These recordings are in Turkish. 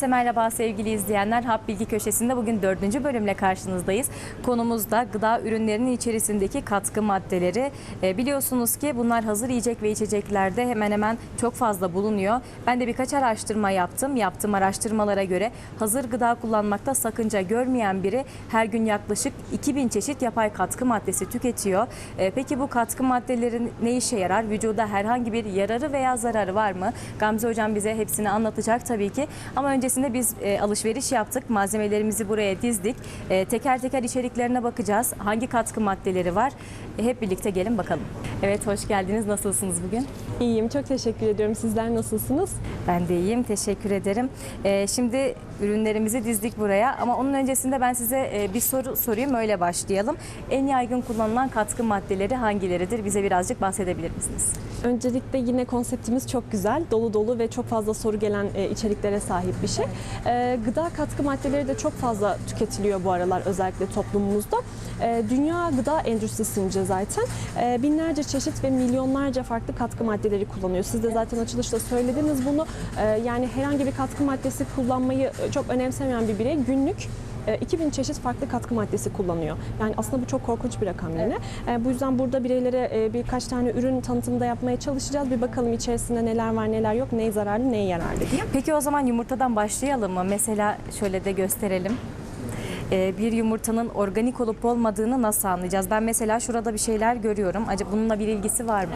Herkese merhaba sevgili izleyenler. Hap Bilgi Köşesi'nde bugün dördüncü bölümle karşınızdayız. Konumuz da gıda ürünlerinin içerisindeki katkı maddeleri. E, biliyorsunuz ki bunlar hazır yiyecek ve içeceklerde hemen hemen çok fazla bulunuyor. Ben de birkaç araştırma yaptım. Yaptığım araştırmalara göre hazır gıda kullanmakta sakınca görmeyen biri her gün yaklaşık 2000 çeşit yapay katkı maddesi tüketiyor. E, peki bu katkı maddelerin ne işe yarar? Vücuda herhangi bir yararı veya zararı var mı? Gamze Hocam bize hepsini anlatacak tabii ki. Ama öncesinde biz e, alışveriş yaptık. Malzemelerimizi buraya dizdik. E, teker teker içeriklerine bakacağız. Hangi katkı maddeleri var? E, hep birlikte gelin bakalım. Evet hoş geldiniz. Nasılsınız bugün? İyiyim, çok teşekkür ediyorum. Sizler nasılsınız? Ben de iyiyim. Teşekkür ederim. E, şimdi ürünlerimizi dizdik buraya ama onun öncesinde ben size e, bir soru sorayım. Öyle başlayalım. En yaygın kullanılan katkı maddeleri hangileridir? Bize birazcık bahsedebilir misiniz? Öncelikle yine konseptimiz çok güzel, dolu dolu ve çok fazla soru gelen e, içeriklere sahip bir şey. E, gıda katkı maddeleri de çok fazla tüketiliyor bu aralar özellikle toplumumuzda. Dünya gıda endüstrisince zaten binlerce çeşit ve milyonlarca farklı katkı maddeleri kullanıyor. Siz de zaten açılışta söylediniz bunu. Yani herhangi bir katkı maddesi kullanmayı çok önemsemeyen bir birey günlük e, 2000 çeşit farklı katkı maddesi kullanıyor. Yani aslında bu çok korkunç bir rakam yine. E, Bu yüzden burada bireylere e, birkaç tane ürün tanıtımı da yapmaya çalışacağız. Bir bakalım içerisinde neler var neler yok, ney zararlı, ney yararlı diye. Peki o zaman yumurtadan başlayalım mı? Mesela şöyle de gösterelim. Ee, bir yumurtanın organik olup olmadığını nasıl anlayacağız? Ben mesela şurada bir şeyler görüyorum. Acaba bununla bir ilgisi var mı?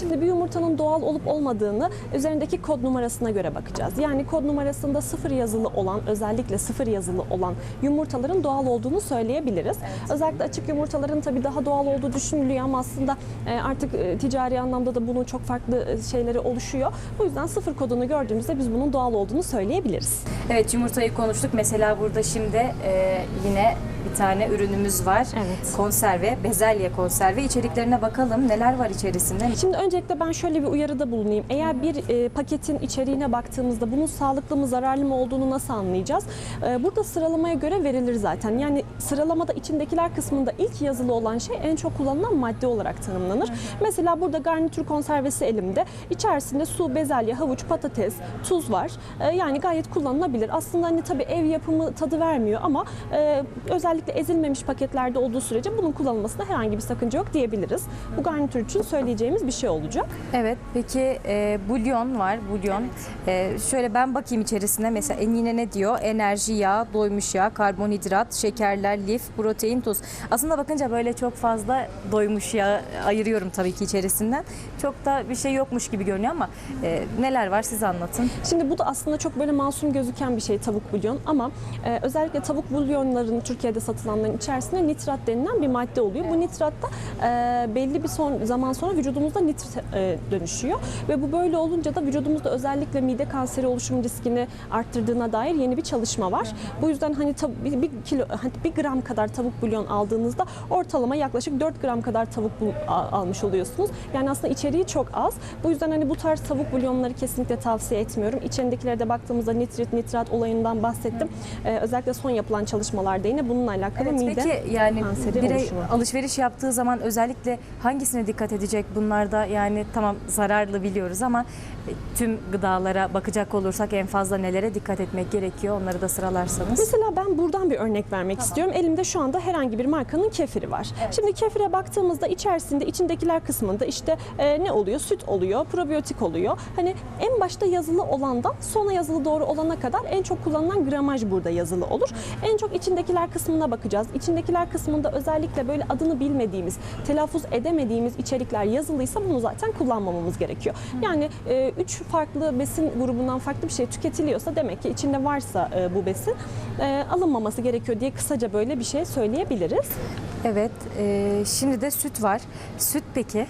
Şimdi bir yumurtanın doğal olup olmadığını üzerindeki kod numarasına göre bakacağız. Yani kod numarasında sıfır yazılı olan, özellikle sıfır yazılı olan yumurtaların doğal olduğunu söyleyebiliriz. Özellikle açık yumurtaların tabii daha doğal olduğu düşünülüyor ama aslında e, artık e, ticari anlamda da bunun çok farklı e, şeyleri oluşuyor. Bu yüzden sıfır kodunu gördüğümüzde biz bunun doğal olduğunu söyleyebiliriz. Evet yumurtayı konuştuk. Mesela burada şimdi e, yine tane ürünümüz var. Evet. Konserve, bezelye konserve. İçeriklerine bakalım. Neler var içerisinde? Şimdi öncelikle ben şöyle bir uyarıda bulunayım. Eğer bir e, paketin içeriğine baktığımızda bunun sağlıklı mı zararlı mı olduğunu nasıl anlayacağız? E, burada sıralamaya göre verilir zaten. Yani sıralamada içindekiler kısmında ilk yazılı olan şey en çok kullanılan madde olarak tanımlanır. Mesela burada garnitür konservesi elimde. İçerisinde su, bezelye, havuç, patates, tuz var. E, yani gayet kullanılabilir. Aslında hani tabii ev yapımı tadı vermiyor ama e, özellikle ezilmemiş paketlerde olduğu sürece bunun kullanılmasında herhangi bir sakınca yok diyebiliriz. Bu garnitür için söyleyeceğimiz bir şey olacak. Evet. Peki e, bulyon var. Bulyon. E, şöyle ben bakayım içerisine. Mesela en yine ne diyor? Enerji, yağ, doymuş yağ, karbonhidrat, şekerler, lif, protein, tuz. Aslında bakınca böyle çok fazla doymuş yağ ayırıyorum tabii ki içerisinden. Çok da bir şey yokmuş gibi görünüyor ama e, neler var siz anlatın. Şimdi bu da aslında çok böyle masum gözüken bir şey tavuk bulyon ama e, özellikle tavuk bulyonların Türkiye'de satılanların içerisinde nitrat denilen bir madde oluyor. Bu nitrat da e, belli bir son zaman sonra vücudumuzda nitrat e, dönüşüyor ve bu böyle olunca da vücudumuzda özellikle mide kanseri oluşum riskini arttırdığına dair yeni bir çalışma var. Bu yüzden hani tav- bir, kilo hani bir gram kadar tavuk bulyon aldığınızda ortalama yaklaşık 4 gram kadar tavuk almış oluyorsunuz. Yani aslında içeriği çok az. Bu yüzden hani bu tarz tavuk bulyonları kesinlikle tavsiye etmiyorum. İçerindekilere de baktığımızda nitrit, nitrat olayından bahsettim. Ee, özellikle son yapılan çalışmalarda yine bununla alakalı Evet, mide peki yani kanseri birey oluşumu. alışveriş yaptığı zaman özellikle hangisine dikkat edecek bunlarda yani tamam zararlı biliyoruz ama e, tüm gıdalara bakacak olursak en fazla nelere dikkat etmek gerekiyor onları da sıralarsanız. Mesela ben buradan bir örnek vermek istiyorum. Elimde şu anda herhangi bir markanın kefiri var. Şimdi kefire baktığımızda içerisinde içindekiler kısmında işte e, ne oluyor? Süt oluyor, probiyotik oluyor. Hani en başta yazılı olandan sona yazılı doğru olana kadar en çok kullanılan gramaj burada yazılı olur. En çok içindekiler kısmına bakacağız. İçindekiler kısmında özellikle böyle adını bilmediğimiz, telaffuz edemediğimiz içerikler yazılıysa bunu zaten kullanmamamız gerekiyor. Yani e, üç farklı besin grubundan farklı bir şey tüketiliyorsa demek ki içinde varsa e, bu besin e, alınmaması gerekiyor diye kısaca böyle bir şey söyleyebiliriz. Evet e, şimdi de süt var. Süt peki?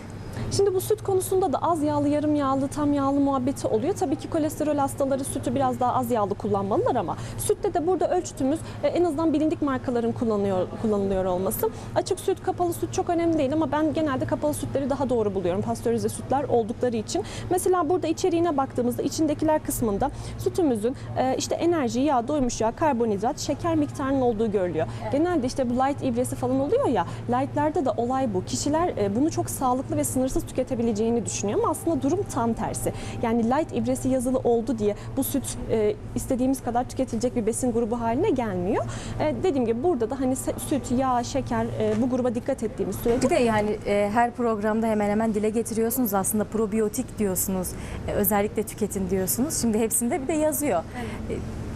Şimdi bu süt konusunda da az yağlı, yarım yağlı, tam yağlı muhabbeti oluyor. Tabii ki kolesterol hastaları sütü biraz daha az yağlı kullanmalılar ama sütte de burada ölçtüğümüz e, en azından bilindik markaların kullanıyor kullanılıyor olması. Açık süt, kapalı süt çok önemli değil ama ben genelde kapalı sütleri daha doğru buluyorum. Pastörize sütler oldukları için. Mesela burada içeriğine baktığımızda içindekiler kısmında sütümüzün e, işte enerji, yağ, doymuş yağ, karbonhidrat, şeker miktarının olduğu görülüyor. Genelde işte bu light ibresi falan oluyor ya. Light'larda da olay bu. Kişiler e, bunu çok sağlıklı ve sınırlı sınırsız tüketebileceğini düşünüyor ama aslında durum tam tersi. Yani light ibresi yazılı oldu diye bu süt e, istediğimiz kadar tüketilecek bir besin grubu haline gelmiyor. E, dediğim gibi burada da hani süt, yağ, şeker e, bu gruba dikkat ettiğimiz sürece Bir de yani e, her programda hemen hemen dile getiriyorsunuz aslında probiyotik diyorsunuz. E, özellikle tüketin diyorsunuz. Şimdi hepsinde bir de yazıyor. E,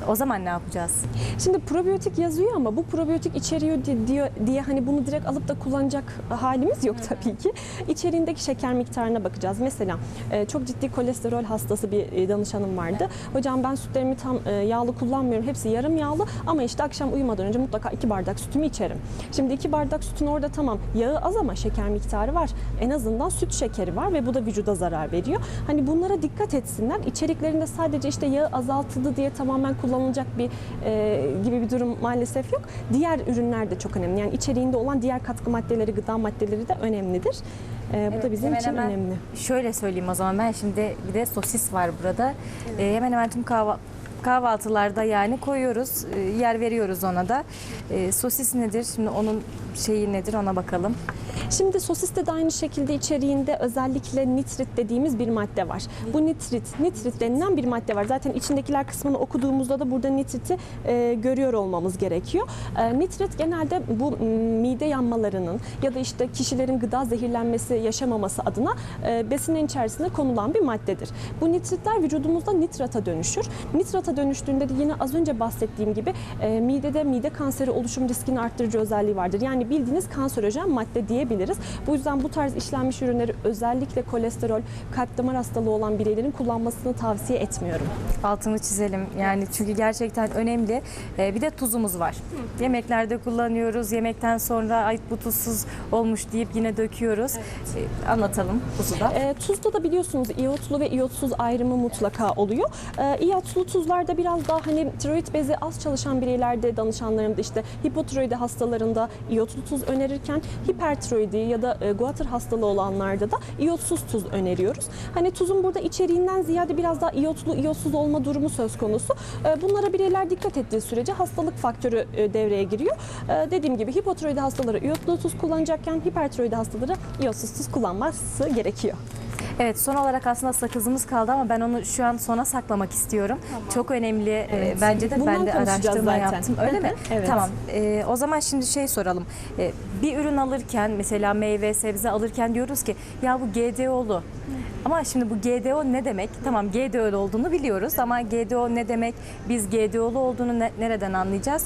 o zaman ne yapacağız? Şimdi probiyotik yazıyor ama bu probiyotik içeriyor di- diyor diye hani bunu direkt alıp da kullanacak halimiz yok tabii ki. İçeriğindeki şeker miktarına bakacağız. Mesela e, çok ciddi kolesterol hastası bir e, danışanım vardı. Hocam ben sütlerimi tam e, yağlı kullanmıyorum. Hepsi yarım yağlı ama işte akşam uyumadan önce mutlaka iki bardak sütümü içerim. Şimdi iki bardak sütün orada tamam yağı az ama şeker miktarı var. En azından süt şekeri var ve bu da vücuda zarar veriyor. Hani bunlara dikkat etsinler. İçeriklerinde sadece işte yağı azaltıldı diye tamamen kullanılacak bir e, gibi bir durum maalesef yok. Diğer ürünler de çok önemli. Yani içeriğinde olan diğer katkı maddeleri, gıda maddeleri de önemlidir. E, bu Evet, da bizim için önemli. Şöyle söyleyeyim o zaman ben şimdi bir de sosis var burada. E, hemen hemen tüm kahva- kahvaltılarda yani koyuyoruz, e, yer veriyoruz ona da. E, sosis nedir? Şimdi onun şeyi nedir ona bakalım. Şimdi sosiste de aynı şekilde içeriğinde özellikle nitrit dediğimiz bir madde var. Bu nitrit, nitrit denilen bir madde var. Zaten içindekiler kısmını okuduğumuzda da burada nitriti e, görüyor olmamız gerekiyor. E, nitrit genelde bu mide yanmalarının ya da işte kişilerin gıda zehirlenmesi yaşamaması adına e, besinlerin içerisine konulan bir maddedir. Bu nitritler vücudumuzda nitrata dönüşür. Nitrata dönüştüğünde de yine az önce bahsettiğim gibi e, midede mide kanseri oluşum riskini arttırıcı özelliği vardır. Yani bildiğiniz kanserojen madde diyebiliriz. Bu yüzden bu tarz işlenmiş ürünleri özellikle kolesterol, kalp damar hastalığı olan bireylerin kullanmasını tavsiye etmiyorum. Altını çizelim yani çünkü gerçekten önemli. E, bir de tuzumuz var. Yemeklerde kullanıyoruz. Yemekten sonra ay bu tuzsuz olmuş deyip yine döküyoruz. E, anlatalım tuzu da. E, tuzda da biliyorsunuz iyotlu ve iyotsuz ayrımı mutlaka oluyor. E, iyotlu tuzlarda biraz daha hani tiroid bezi az çalışan bireylerde danışanlarımda işte hipotiroidi hastalarında iyotlu tuz önerirken hipertiroidi ya da e, guatr hastalığı olanlarda da iyotsuz tuz öneriyoruz. Hani tuzun burada içeriğinden ziyade biraz daha iyotlu iyotsuz olma durumu söz konusu. E, bunlara bireyler dikkat ettiği sürece hastalık faktörü e, devreye giriyor. E, dediğim gibi hipotiroidi hastaları iyotlu tuz kullanacakken hipertiroidi hastaları iyotsuz tuz kullanması gerekiyor. Evet son olarak aslında sakızımız kaldı ama ben onu şu an sona saklamak istiyorum. Çok önemli e, Evet. bence de Bundan ben de araştırma zaten. yaptım. Öyle mi? Evet. Tamam. E, o zaman şimdi şey soralım. E, bir ürün alırken mesela meyve sebze alırken diyoruz ki ya bu GDO'lu. Ama şimdi bu GDO ne demek? Tamam GDO'lu olduğunu biliyoruz ama GDO ne demek? Biz GDO'lu olduğunu ne- nereden anlayacağız?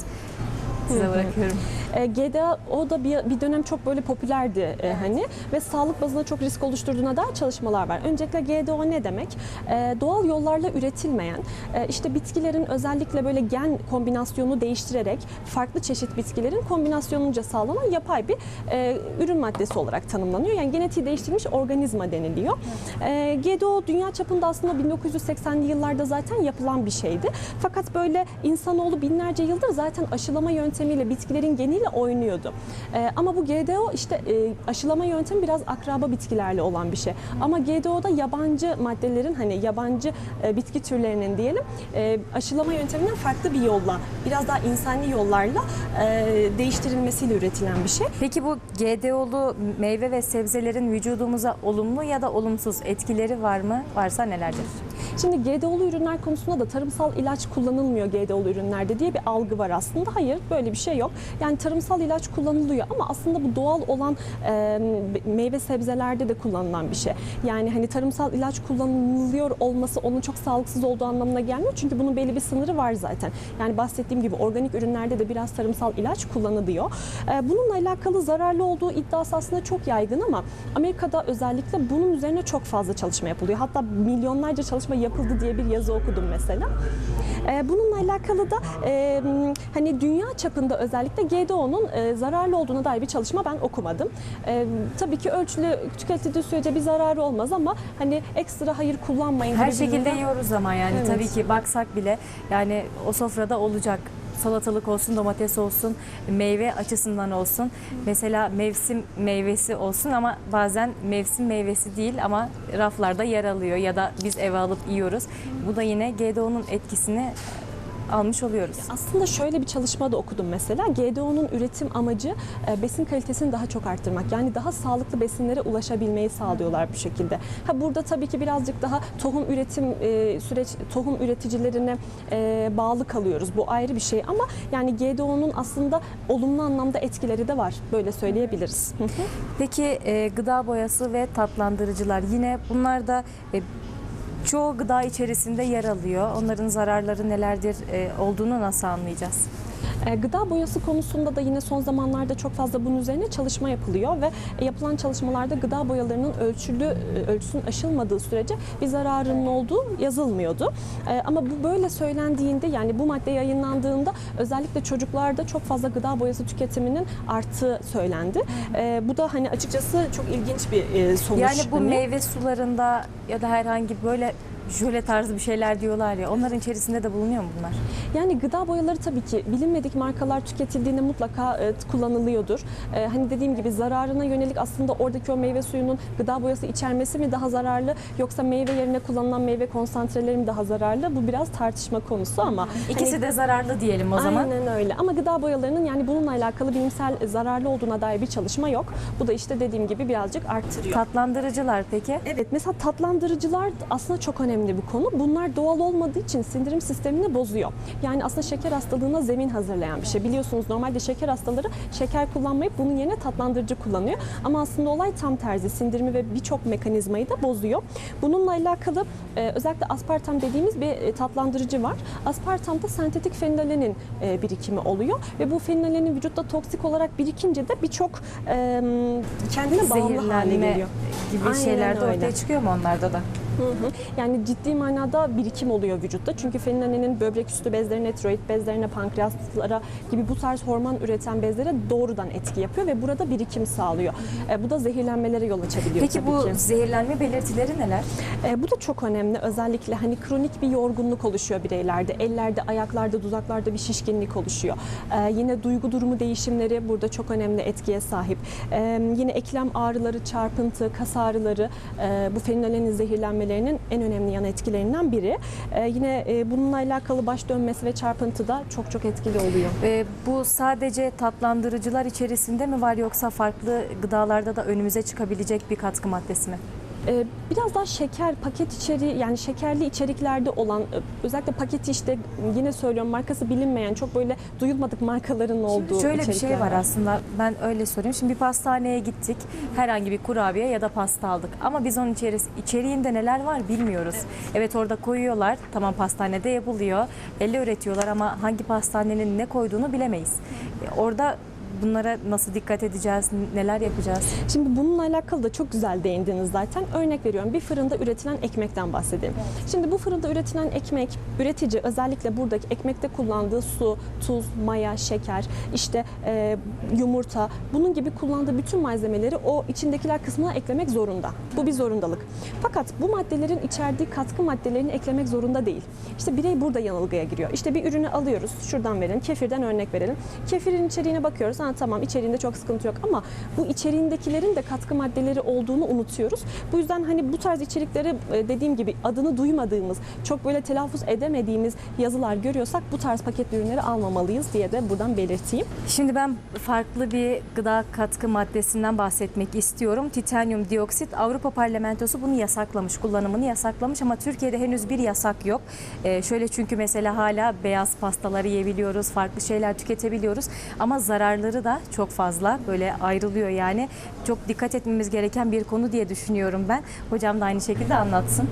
Size bırakıyorum. E, GDA o da bir, bir dönem çok böyle popülerdi e, hani ve sağlık bazında çok risk oluşturduğuna dair çalışmalar var. Öncelikle GDO ne demek? E, doğal yollarla üretilmeyen e, işte bitkilerin özellikle böyle gen kombinasyonu değiştirerek farklı çeşit bitkilerin kombinasyonunca sağlanan yapay bir e, ürün maddesi olarak tanımlanıyor. Yani genetiği değiştirilmiş organizma deniliyor. E, GDO dünya çapında aslında 1980'li yıllarda zaten yapılan bir şeydi. Fakat böyle insanoğlu binlerce yıldır zaten aşılama yöntemiyle bitkilerin geniyle oynuyordu. Ee, ama bu GDO işte e, aşılama yöntemi biraz akraba bitkilerle olan bir şey. Ama GDO'da yabancı maddelerin hani yabancı e, bitki türlerinin diyelim e, aşılama yönteminden farklı bir yolla, biraz daha insani yollarla e, değiştirilmesiyle üretilen bir şey. Peki bu GDO'lu meyve ve sebzelerin vücudumuza olumlu ya da olumsuz etkileri var mı? Varsa nelerdir? Şimdi GDO'lu ürünler konusunda da tarımsal ilaç kullanılmıyor GDO'lu ürünlerde diye bir algı var aslında. Hayır böyle bir şey yok. Yani tarımsal ilaç kullanılıyor ama aslında bu doğal olan e, meyve sebzelerde de kullanılan bir şey. Yani hani tarımsal ilaç kullanılıyor olması onun çok sağlıksız olduğu anlamına gelmiyor. Çünkü bunun belli bir sınırı var zaten. Yani bahsettiğim gibi organik ürünlerde de biraz tarımsal ilaç kullanılıyor. E, bununla alakalı zararlı olduğu iddiası aslında çok yaygın ama Amerika'da özellikle bunun üzerine çok fazla çalışma yapılıyor. Hatta milyonlarca çalışma yapıldı diye bir yazı okudum mesela. E, bununla alakalı da e, hani dünya çapında özellikle GDO'nun e, zararlı olduğuna dair bir çalışma ben okumadım. E, tabii ki ölçülü tüketildiği sürece bir zararı olmaz ama hani ekstra hayır kullanmayın. Her şekilde yiyoruz ama yani Evet. tabii ki baksak bile yani o sofrada olacak. Salatalık olsun, domates olsun, meyve açısından olsun. Mesela mevsim meyvesi olsun ama bazen mevsim meyvesi değil ama raflarda yer alıyor ya da biz eve alıp yiyoruz. Bu da yine GDO'nun etkisini almış oluyoruz. Aslında şöyle bir çalışma da okudum mesela. GDO'nun üretim amacı e, besin kalitesini daha çok arttırmak. Yani daha sağlıklı besinlere ulaşabilmeyi sağlıyorlar bu şekilde. Ha burada tabii ki birazcık daha tohum üretim e, süreç tohum üreticilerine e, bağlı kalıyoruz. Bu ayrı bir şey ama yani GDO'nun aslında olumlu anlamda etkileri de var. Böyle söyleyebiliriz. Peki gıda boyası ve tatlandırıcılar yine bunlar da çoğu gıda içerisinde yer alıyor. Onların zararları nelerdir e, olduğunu nasıl anlayacağız? E, Gıda boyası konusunda da yine son zamanlarda çok fazla bunun üzerine çalışma yapılıyor ve e, yapılan çalışmalarda gıda boyalarının ölçülü e, ölçüsünün aşılmadığı sürece bir zararının olduğu yazılmıyordu. E, Ama bu böyle söylendiğinde yani bu madde yayınlandığında özellikle çocuklarda çok fazla gıda boyası tüketiminin arttığı söylendi. E, Bu da hani açıkçası çok ilginç bir e, sonuç. Yani bu Hani- meyve sularında ya da herhangi böyle jöle tarzı bir şeyler diyorlar ya onların içerisinde de bulunuyor mu bunlar? Yani gıda boyaları tabii ki bilinmedik markalar tüketildiğinde mutlaka e, kullanılıyordur. E, hani dediğim gibi zararına yönelik aslında oradaki o meyve suyunun gıda boyası içermesi mi daha zararlı yoksa meyve yerine kullanılan meyve konsantreleri mi daha zararlı? Bu biraz tartışma konusu ama İkisi hani- de zararlı diyelim o zaman. Aynen öyle ama gıda boyalarının yani bununla alakalı bilimsel zararlı olduğuna dair bir çalışma yok. Bu da işte dediğim gibi birazcık arttırıyor. Tatlandırıcılar peki? Evet mesela tatlandırıcılar aslında çok önemli bir konu. Bunlar doğal olmadığı için sindirim sistemini bozuyor. Yani aslında şeker hastalığına zemin hazırlayan bir şey. Biliyorsunuz normalde şeker hastaları şeker kullanmayıp bunun yerine tatlandırıcı kullanıyor. Ama aslında olay tam tersi. Sindirimi ve birçok mekanizmayı da bozuyor. Bununla alakalı e, özellikle aspartam dediğimiz bir e, tatlandırıcı var. Aspartamda sentetik fenolalenin e, birikimi oluyor ve bu fenolalenin vücutta toksik olarak birikince de birçok kendine bağımlı hale geliyor. gibi Aynen şeyler de öyle. ortaya çıkıyor mu onlarda da? Hı hı. Yani ciddi manada birikim oluyor vücutta. Çünkü fenolalenin böbrek üstü bezlerine, tiroid bezlerine, pankreaslara gibi bu tarz hormon üreten bezlere doğrudan etki yapıyor ve burada birikim sağlıyor. E, bu da zehirlenmelere yol açabiliyor Peki tabii bu ki. zehirlenme belirtileri neler? E, bu da çok önemli. Özellikle hani kronik bir yorgunluk oluşuyor bireylerde. Ellerde, ayaklarda, dudaklarda bir şişkinlik oluşuyor. E, yine duygu durumu değişimleri burada çok önemli etkiye sahip. E, yine eklem ağrıları, çarpıntı, kas ağrıları e, bu fenolalenin zehirlenmelerinin en önemli yan etkilerinden biri. E, yine e, bununla alakalı baş dönmesi ve çarpıntı da çok çok etkili oluyor. Ee, bu sadece tatlandırıcılar içerisinde mi var yoksa farklı gıdalarda da önümüze çıkabilecek bir katkı maddesi mi? Ee, Biraz daha şeker, paket içeriği yani şekerli içeriklerde olan e, özellikle paket işte yine söylüyorum markası bilinmeyen çok böyle duyulmadık markaların olduğu Şöyle bir şey var aslında ben öyle sorayım. Şimdi bir pastaneye gittik. Herhangi bir kurabiye ya da pasta aldık. Ama biz onun içeris içeriğinde neler var bilmiyoruz. Evet. orada koyuyorlar. Tamam pastanede yapılıyor. Elle üretiyorlar ama hangi pastanenin ne koyduğunu bilemeyiz. Orada bunlara nasıl dikkat edeceğiz? Neler yapacağız? Şimdi bununla alakalı da çok güzel değindiniz zaten. Örnek veriyorum bir fırında üretilen ekmekten bahsedelim. Şimdi bu fırında üretilen ekmek üretici özellikle buradaki ekmekte kullandığı su, tuz, maya, şeker, işte e, yumurta bunun gibi kullandığı bütün malzemeleri o içindekiler kısmına eklemek zorunda. Bu bir zorundalık. Fakat bu maddelerin içerdiği katkı maddelerini eklemek zorunda değil. İşte birey burada yanılgıya giriyor. İşte bir ürünü alıyoruz. Şuradan verelim. Kefirden örnek verelim. Kefirin içeriğine bakıyoruz. Ha tamam içeriğinde çok sıkıntı yok ama bu içeriğindekilerin de katkı maddeleri olduğunu unutuyoruz. Bu yüzden hani bu tarz içerikleri e, dediğim gibi adını duymadığımız, çok böyle telaffuz edemediğimiz yazılar görüyorsak bu tarz paketli ürünleri almamalıyız diye de buradan belirteyim. Şimdi ben farklı bir gıda katkı maddesinden bahsetmek istiyorum. Titanyum dioksit Avrupa Parlamentosu bunu yasaklamış, kullanımını yasaklamış ama Türkiye'de henüz bir yasak yok. Ee, şöyle çünkü mesela hala beyaz pastaları yiyebiliyoruz, farklı şeyler tüketebiliyoruz ama zararları da çok fazla böyle ayrılıyor yani. Çok dikkat etmemiz gereken bir konu diye düşünüyorum ben. Hocam da aynı şekilde anlatsın.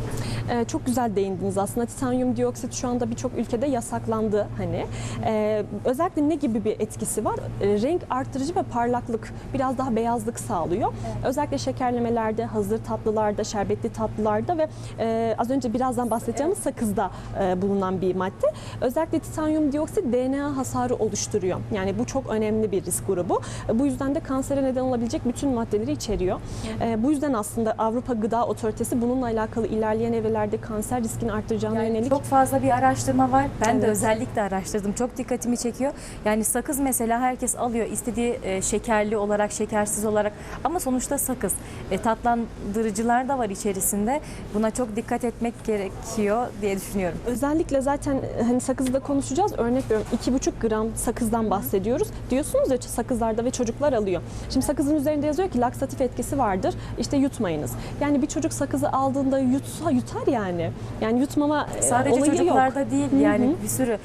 Ee, çok güzel değindiniz aslında. Titanyum dioksit şu anda birçok ülkede yasaklandı hani. Ee, özellikle ne gibi bir etkisi var? Ee, renk arttırıcı ve parlaklık, biraz daha beyazlık sağlıyor. Özellikle şekerlemelerde, hazır tatlılarda, şerbetli tatlılarda ve e, az önce birazdan bahsedeceğimiz sakızda e, bulunan bir madde. Özellikle titanyum dioksit DNA hasarı oluşturuyor. Yani bu çok önemli bir risk grubu. E, Bu yüzden de kansere neden olabilecek bütün maddeleri içeriyor. E, bu yüzden aslında Avrupa Gıda Otoritesi bununla alakalı ilerleyen evreler maddelerde kanser riskini arttıracağına Yani yönelik çok fazla bir araştırma var. Ben de Evet. özellikle araştırdım. Çok dikkatimi çekiyor. Yani sakız mesela herkes alıyor istediği e, şekerli olarak, şekersiz olarak ama sonuçta sakız. E, tatlandırıcılar da var içerisinde. Buna çok dikkat etmek gerekiyor diye düşünüyorum. Özellikle zaten hani sakızda konuşacağız. Örnek veriyorum 2,5 gram sakızdan bahsediyoruz. Diyorsunuz ya sakızlarda ve çocuklar alıyor. Şimdi sakızın üzerinde yazıyor ki laksatif etkisi vardır. İşte yutmayınız. Yani bir çocuk sakızı aldığında yutsa yutar yani. Yani yutmama e, Sadece olayı yok. çocuklarda değil yani bir sürü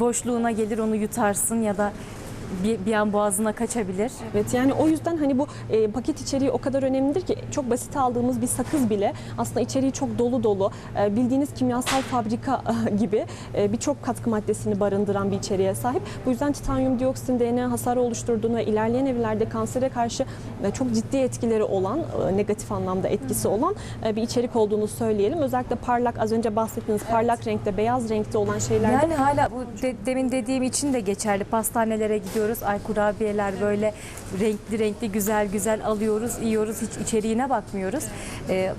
boşluğuna gelir onu yutarsın ya da bir, bir an boğazına kaçabilir. Evet yani o yüzden hani bu e, paket içeriği o kadar önemlidir ki çok basit aldığımız bir sakız bile aslında içeriği çok dolu dolu e, bildiğiniz kimyasal fabrika gibi e, birçok katkı maddesini barındıran bir içeriğe sahip. Bu yüzden titanyum dioksin DNA hasarı oluşturduğunu ve ilerleyen evrelerde kansere karşı e, çok ciddi etkileri olan e, negatif anlamda etkisi olan e, bir içerik olduğunu söyleyelim. Özellikle parlak az önce bahsettiğiniz parlak renkte beyaz renkte olan şeylerde Yani hala bu de- demin dediğim için de geçerli. Pastanelere gidiyoruz. Ay kurabiyeler böyle renkli renkli güzel güzel alıyoruz, yiyoruz. Hiç içeriğine bakmıyoruz. Ee,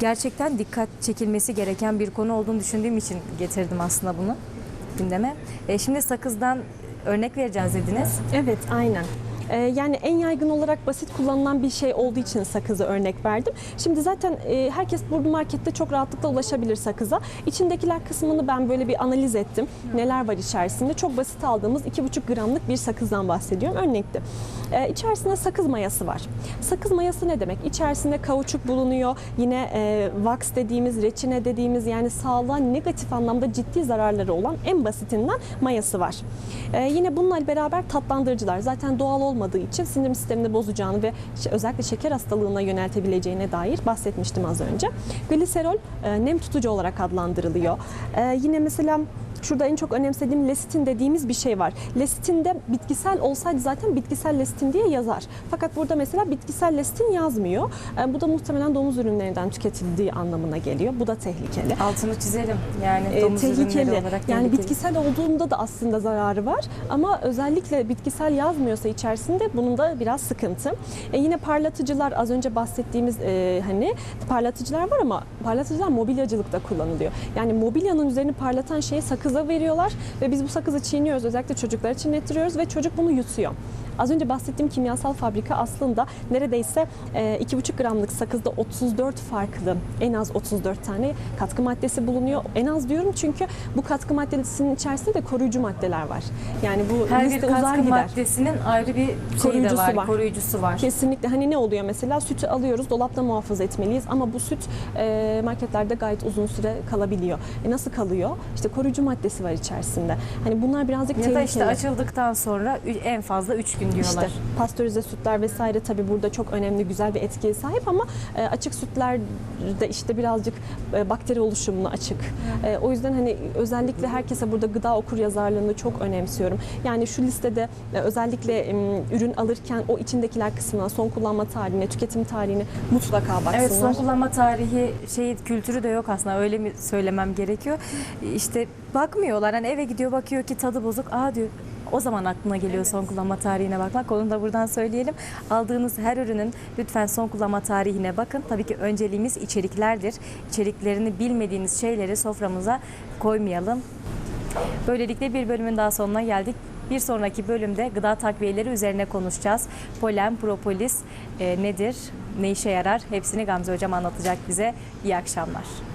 gerçekten dikkat çekilmesi gereken bir konu olduğunu düşündüğüm için getirdim aslında bunu gündeme. Ee, şimdi sakızdan örnek vereceğiz dediniz. Evet, aynen. Ee, yani en yaygın olarak basit kullanılan bir şey olduğu için sakızı örnek verdim. Şimdi zaten e, herkes burada markette çok rahatlıkla ulaşabilir sakıza. İçindekiler kısmını ben böyle bir analiz ettim. Neler var içerisinde? Çok basit aldığımız 2,5 gramlık bir sakızdan bahsediyorum. Örnekte. Ee, içerisinde sakız mayası var. Sakız mayası ne demek? İçerisinde kauçuk bulunuyor. Yine e, wax dediğimiz, reçine dediğimiz yani sağlığa negatif anlamda ciddi zararları olan en basitinden mayası var. Ee, yine bununla beraber tatlandırıcılar zaten doğal olmadığı için sindirim sistemini bozacağını ve özellikle şeker hastalığına yöneltebileceğine dair bahsetmiştim az önce. Gliserol e, nem tutucu olarak adlandırılıyor. Ee, yine mesela Şurada en çok önemsediğim lesitin dediğimiz bir şey var. Lesitin de bitkisel olsaydı zaten bitkisel lesitin diye yazar. Fakat burada mesela bitkisel lesitin yazmıyor. E, Bu da muhtemelen domuz ürünlerinden tüketildiği anlamına geliyor. Bu da tehlikeli. Altını çizelim. Yani E, domuz ürünleri tehlikeli. olarak Yani tehlikeli. bitkisel olduğunda da aslında zararı var ama özellikle bitkisel yazmıyorsa içerisinde bunun da biraz sıkıntı. E, yine parlatıcılar az önce bahsettiğimiz e, hani parlatıcılar var ama parlatıcılar mobilyacılıkta kullanılıyor. Yani mobilyanın üzerini parlatan şeyi sakıza veriyorlar ve biz bu sakızı çiğniyoruz. Özellikle çocuklara çiğnettiriyoruz ve çocuk bunu yutuyor. Az önce bahsettiğim kimyasal fabrika aslında neredeyse e, 2,5 gramlık sakızda 34 farklı, en az 34 tane katkı maddesi bulunuyor. En az diyorum çünkü bu katkı maddesinin içerisinde de koruyucu maddeler var. Yani bu her bir liste uzar katkı gider. maddesinin ayrı bir Koruyucusu var, var. koruyucusu var. Kesinlikle hani ne oluyor mesela sütü alıyoruz dolapta muhafaza etmeliyiz ama bu süt e, marketlerde gayet uzun süre kalabiliyor. E, nasıl kalıyor? İşte koruyucu maddesi var içerisinde. Hani bunlar birazcık Ya da tehlikeli. işte açıldıktan sonra en fazla 3 gün diyorlar. İşte pastörize sütler vesaire tabii burada çok önemli güzel bir etkiye sahip ama e, açık sütlerde işte birazcık e, bakteri oluşumuna açık. E, o yüzden hani özellikle herkese burada gıda okur yazarlığını çok önemsiyorum. Yani şu listede e, özellikle ürün alırken o içindekiler kısmına son kullanma tarihine, tüketim tarihine mutlaka baksınlar. Evet son kullanma tarihi şey kültürü de yok aslında öyle mi söylemem gerekiyor. İşte bakmıyorlar hani eve gidiyor bakıyor ki tadı bozuk. Aa diyor o zaman aklına geliyor son kullanma tarihine bakmak. Onu da buradan söyleyelim. Aldığınız her ürünün lütfen son kullanma tarihine bakın. Tabii ki önceliğimiz içeriklerdir. İçeriklerini bilmediğiniz şeyleri soframıza koymayalım. Böylelikle bir bölümün daha sonuna geldik. Bir sonraki bölümde gıda takviyeleri üzerine konuşacağız. Polen, propolis e, nedir, ne işe yarar hepsini Gamze Hocam anlatacak bize. İyi akşamlar.